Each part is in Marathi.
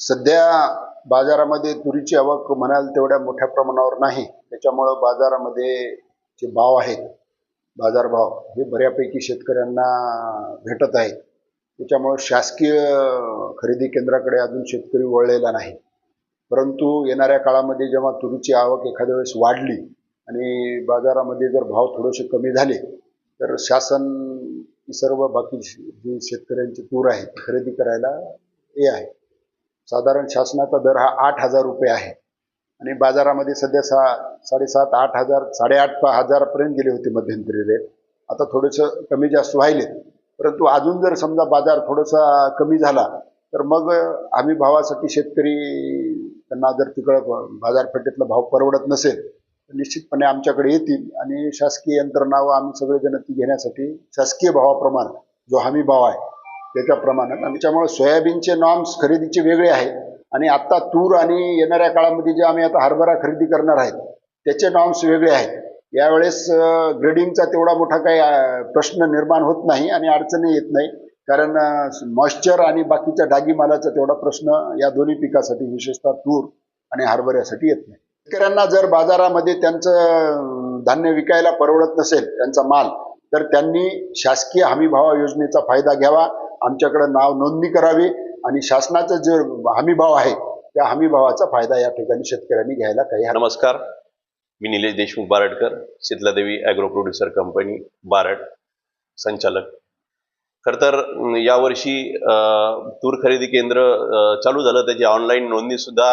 सध्या बाजारामध्ये तुरीची आवक म्हणाल तेवढ्या मोठ्या प्रमाणावर नाही. त्याच्यामुळं बाजारामध्ये जे भाव आहेत बाजारभाव हे बऱ्यापैकी शेतकऱ्यांना भेटत आहेत. त्याच्यामुळं शासकीय खरेदी केंद्राकडे अजून शेतकरी वळलेला नाही. परंतु येणाऱ्या काळामध्ये जेव्हा तुरीची आवक एखाद्या वेळेस वाढली आणि बाजारामध्ये जर भाव थोडेसे कमी झाले तर शासन ही सर्व बाकी जी शेतकऱ्यांची तूर आहे ती खरेदी करायला हे आहे. साधारण शासनाचा दर हा आठ हजार रुपये आहे. आणि बाजारामध्ये सध्या सा साडेसात आठ हजार साडेआठ पा हजारापर्यंत गेले होते मध्यंतरी रेट आता थोडंसं कमी जास्त व्हायले परंतु अजून जर समजा बाजार थोडासा कमी झाला तर मग आम्ही भावासाठी शेतकरी त्यांना जर तिकडं बाजारपेठेतला भाव परवडत नसेल तर निश्चितपणे आमच्याकडे येतील. आणि शासकीय यंत्रणा व आम्ही सगळेजण ती घेण्यासाठी शासकीय भावाप्रमाणे जो हमी भाव आहे त्याच्या प्रमाणात आणि त्याच्यामुळे सोयाबीनचे नॉर्म्स खरेदीचे वेगळे आहेत. आणि आत्ता तूर आणि येणाऱ्या काळामध्ये जे आम्ही आता हरभरा खरेदी करणार आहेत त्याचे नॉर्म्स वेगळे आहेत. यावेळेस ग्रेडिंगचा तेवढा मोठा काही प्रश्न निर्माण होत नाही आणि अडचणी येत नाही. कारण मॉइश्चर आणि बाकीच्या डागी मालाचा तेवढा प्रश्न या दोन्ही पिकासाठी विशेषतः तूर आणि हरभऱ्यासाठी येत नाही. शेतकऱ्यांना जर बाजारामध्ये त्यांचं धान्य विकायला परवडत नसेल त्यांचा माल तर त्यांनी शासकीय हमी भावा योजनेचा फायदा घ्यावा. आमच्याकडं नाव नोंदणी करावी आणि शासनाचा जो हमीभाव आहे त्या हमीभावाचा फायदा या ठिकाणी शेतकऱ्यांनी घ्यायला काही नमस्कार. मी Nilesh Deshmukh Baradkar Sheetladevi agro producer company Barad संचालक. खर तर यावर्षी तूर खरेदी केंद्र चालू झालं. त्याची ऑनलाईन नोंदणी सुद्धा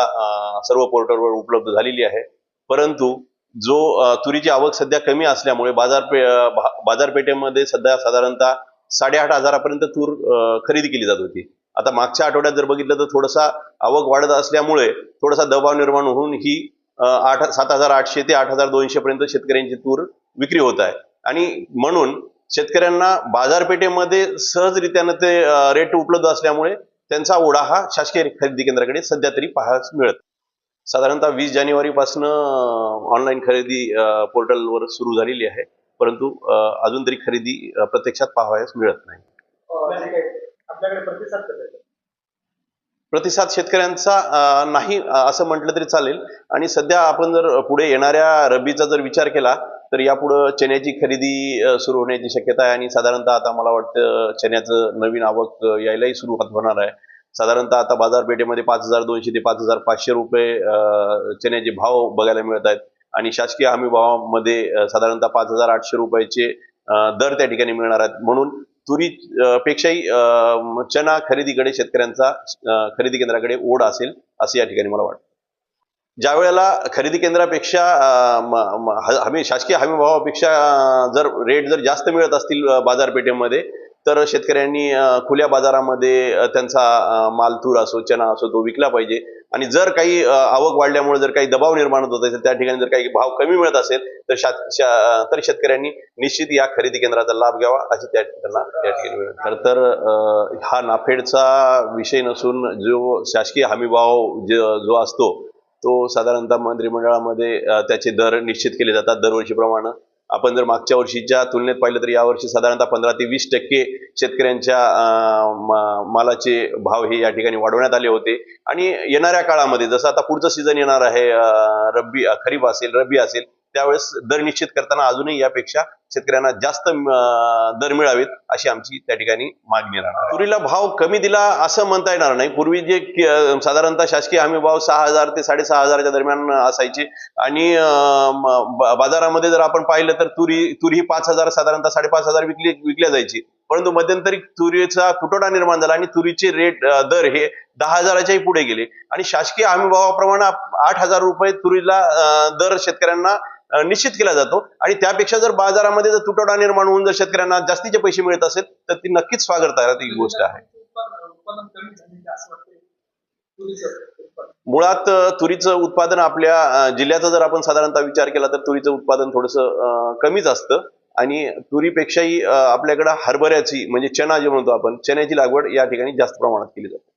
सर्व पोर्टलवर उपलब्ध झालेली आहे. परंतु जो तुरीची आवक सध्या कमी असल्यामुळे बाजारपे बाजारपेठेमध्ये सध्या साधारणतः साडेआठ हजारापर्यंत तूर खरेदी केली जात होती. आता मागच्या आठवड्यात जर बघितलं तर थोडासा आवक वाढत असल्यामुळे थोडासा दबाव निर्माण होऊन ही आठ सात हजार आठशे ते आठ हजार दोनशे पर्यंत शेतकऱ्यांची तूर विक्री होत आहे. आणि म्हणून शेतकऱ्यांना बाजारपेठेमध्ये सहजरित्यानं ते रेट उपलब्ध असल्यामुळे त्यांचा ओढा हा शासकीय खरेदी केंद्राकडे सध्या तरी पाहायला मिळत. साधारणतः वीस जानेवारीपासून ऑनलाईन खरेदी पोर्टलवर सुरू झालेली आहे. परंतु अजून तरी खरेदी प्रत्यक्षात पाहावयास मिळत नाही. प्रतिसाद कसा आहे? प्रतिसाद शेतकऱ्यांचा नाही असं म्हटलं तरी चालेल. आणि सध्या आपण जर पुढे येणाऱ्या रब्बीचा जर विचार केला तर यापुढं चण्याची खरेदी सुरू होण्याची शक्यता आहे. आणि साधारणतः आता मला वाटतं चण्याचं नवीन आवक यायलाही सुरुवात होणार आहे. साधारणतः आता बाजारपेठेमध्ये पाच हजार दोनशे ते पाच हजार पाचशे रुपये चण्याचे भाव बघायला मिळत आहेत. आणि शासकीय हमी भावामध्ये साधारणतः पाच हजार आठशे रुपयाचे दर त्या ठिकाणी मिळणार आहेत. म्हणून तुरी पेक्षाही अं, चना खरेदीकडे शेतकऱ्यांचा खरेदी केंद्राकडे ओढ असेल असं या ठिकाणी मला वाटतं. ज्या वेळेला खरेदी केंद्रापेक्षा हमी शासकीय हमी भावापेक्षा जर रेट जर जास्त मिळत असतील बाजारपेठेमध्ये तर शेतकऱ्यांनी खुल्या बाजारामध्ये त्यांचा अं, माल तूर असो चना असो तो विकला पाहिजे. आणि जर काही आवक वाढल्यामुळे जर काही दबाव निर्माण होत असेल त्या ठिकाणी जर काही भाव कमी मिळत असेल तर शा तर शेतकऱ्यांनी निश्चित या खरेदी केंद्राचा लाभ घ्यावा अशी त्या त्यांना त्या ठिकाणी खरं तर हा नाफेडचा विषय नसून जो शासकीय हमीभाव जो जो असतो तो साधारणतः मंत्रिमंडळामध्ये त्याचे दर निश्चित केले जातात दरवर्षीप्रमाणे. आपण जर मागच्या वर्षीच्या तुलनेत पाहिलं तर यावर्षी साधारणतः पंधरा ते वीस टक्के शेतकऱ्यांच्या मालाचे भाव हे या ठिकाणी वाढवण्यात आले होते. आणि येणाऱ्या काळामध्ये जसं आता पुढचं सीझन येणार आहे रब्बी खरीप असेल रब्बी असेल त्यावेळेस दर निश्चित करताना अजूनही यापेक्षा शेतकऱ्यांना जास्त दर मिळावेत अशी आमची त्या ठिकाणी मागणी राहणार तुरीला भाव कमी दिला असं म्हणता येणार नाही. पूर्वी जे साधारणतः शासकीय हमी भाव सहा हजार ते साडेसहा हजाराच्या दरम्यान असायचे. आणि बाजारामध्ये जर आपण पाहिलं तर तुरी तुरी ही पाच हजार साधारणतः साडेपाच हजार विकली विकल्या जायची. परंतु मध्यंतरी तुरीचा तुटवडा निर्माण झाला आणि तुरीचे रेट दर हे दहा हजाराच्याही पुढे गेले. आणि शासकीय हमी भावाप्रमाणे आठ हजार रुपये तुरीला दर शेतकऱ्यांना निश्चित केला जातो. आणि त्यापेक्षा जर बाजारामध्ये जर तुटवडा निर्माण होऊन जर शेतकऱ्यांना जास्तीचे पैसे मिळत असेल तर ती नक्कीच स्वागतार्ह ही गोष्ट आहे. मुळात तुरीचं उत्पादन आपल्या जिल्ह्याचा जर आपण साधारणतः विचार केला तर तुरीचं उत्पादन थोडंसं कमीच असतं. आणि तुरीपेक्षाही आपल्याकडं हरभऱ्याची म्हणजे चना जे म्हणतो आपण चण्याची लागवड या ठिकाणी जास्त प्रमाणात केली जाते.